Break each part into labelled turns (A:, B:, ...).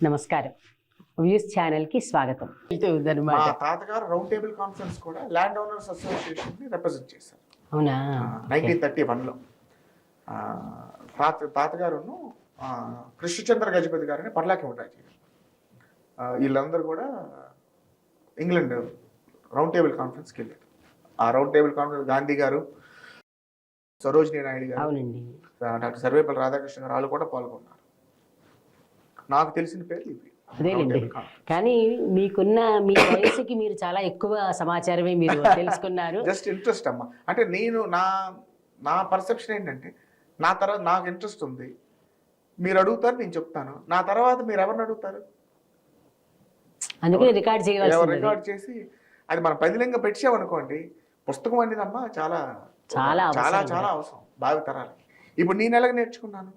A: నమస్కారం. వ్యూస్ ఛానల్కి స్వాగతం.
B: మా తాతగారు రౌండ్ టేబుల్ కాన్ఫరెన్స్ కూడా ల్యాండ్ ఓనర్స్ అసోసియేషన్ని రిప్రజెంట్ చేశారు.
A: అవునా?
B: నైన్టీన్ థర్టీ వన్లో. తాత తాతగారును ఆ, కృష్ణచంద్ర గజపతి గారిని పర్లాకి ఉంటాయి వీళ్ళందరూ కూడా ఇంగ్లాండ్ రౌండ్ టేబుల్ కాన్ఫరెన్స్కి వెళ్ళారు. ఆ రౌండ్ టేబుల్ కాన్ఫరెన్స్ గాంధీ గారు సరోజినీ నాయుడు గారు
A: అవునండి.
B: డాక్టర్ సర్వేపల్లి రాధాకృష్ణ గారు వాళ్ళు కూడా పాల్గొన్నారు. నాకు తెలిసిన పేరు ఇవి
A: అదేలేండి. కానీ మీకున్న మీ వయసుకి మీరు చాలా ఎక్కువ సమాచారమే మీరు తెలుసుకున్నారు.
B: జస్ట్ ఇంట్రెస్ట్ అమ్మా. అంటే నేను నా నా పర్సెప్షన్ ఏంటంటే నా తర్వాత నాకు ఇంట్రెస్ట్ ఉంది. మీరు అడుగుతారు నేను చెప్తాను. నా తర్వాత మీరు ఎవరిని అడుగుతారు?
A: అందుకని రికార్డ్ ఉన్నది.
B: రికార్డ్ చేసి అది మనం పదిలింగా పెట్టామనుకోండి పుస్తకం అనేదమ్మా చాలా
A: చాలా
B: చాలా. చాలా అవసరం. భావి తరాలి ఇప్పుడు నేను ఎలాగ నేర్చుకున్నాను.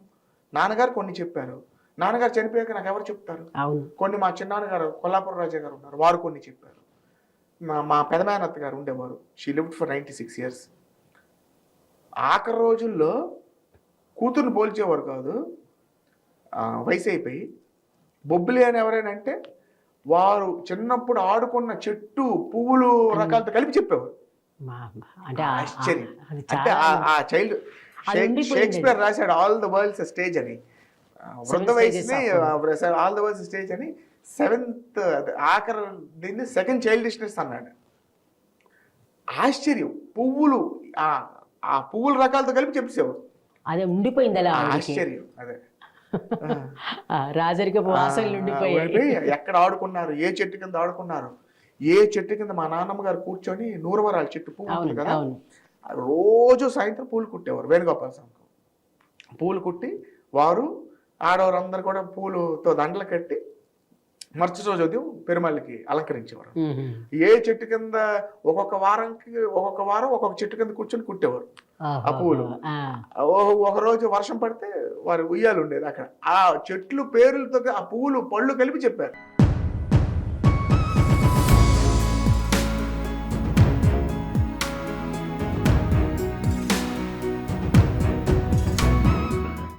B: నాన్నగారు కొన్ని చెప్పారు. నాన్నగారు చనిపోయాక నాకు ఎవరు చెప్తారు? కొన్ని మా చిన్నాన్నగారు కొల్లాపురం రాజా గారు ఉన్నారు. వారు కొన్ని చెప్పారు. మా మా పెదనాయనత్త గారు ఉండేవారు. She lived for ninety six years ఆఖరి రోజుల్లో కూతుర్ని పోల్చేవారు కాదు. వయసు అయిపోయి. బొబ్బిలి అని ఎవరైనా అంటే వారు చిన్నప్పుడు ఆడుకున్న చెట్టు పువ్వులు రకాలతో కలిపి చెప్పేవారు. ఆశ్చర్యం. అంటే ఆ- చైల్డ్. షేక్స్పియర్ రాశాడు ఆల్ ద వరల్డ్స్ స్టేజ్ అని.
A: Seven
B: వయసుని ఆల్ ద స్టేజ్ అని సెవెంత్ ఆఖరి దీన్ని సెకండ్ చైల్డిష్నెస్ అన్నాడు. ఆశ్చర్యం. పువ్వులు ఆ పువ్వుల రకాలతో కలిపి చెప్పేసేవారు.
A: అదే ఉండిపోయింది అలా.
B: ఆశ్చర్యం అదే.
A: రాజరికపు వాసనలు ఉండిపోయాయి.
B: ఎక్కడ ఆడుకున్నారు ఏ చెట్టు కింద ఆడుకున్నారు? ఏ చెట్టు కింద మా నాన్నమ్మ గారు కూర్చొని నూరవరాల చెట్టు పువ్వు కదా? రోజు సాయంత్రం పూలు కుట్టేవారు వేణుగోపాల స్వామికి. పూలు కుట్టి వారు ఆడవారందరూ కూడా పూలుతో దండలు కట్టి మరుసటి రోజు ఉదయం పెరుమాళ్ళకి అలంకరించేవారు. ఏ చెట్టు కింద ఒక్కొక్క వారంకి ఒక్కొక్క వారం ఒక్కొక్క చెట్టు కింద కూర్చొని కుట్టేవారు. పూలు.
A: ఆ,
B: ఓ- ఒక రోజు వర్షం పడితే వారి ఉయ్యాలు ఉండేది అక్కడ ఆ చెట్లు పేర్లతో ఆ పువ్వులు పళ్ళు కలిపి చెప్పారు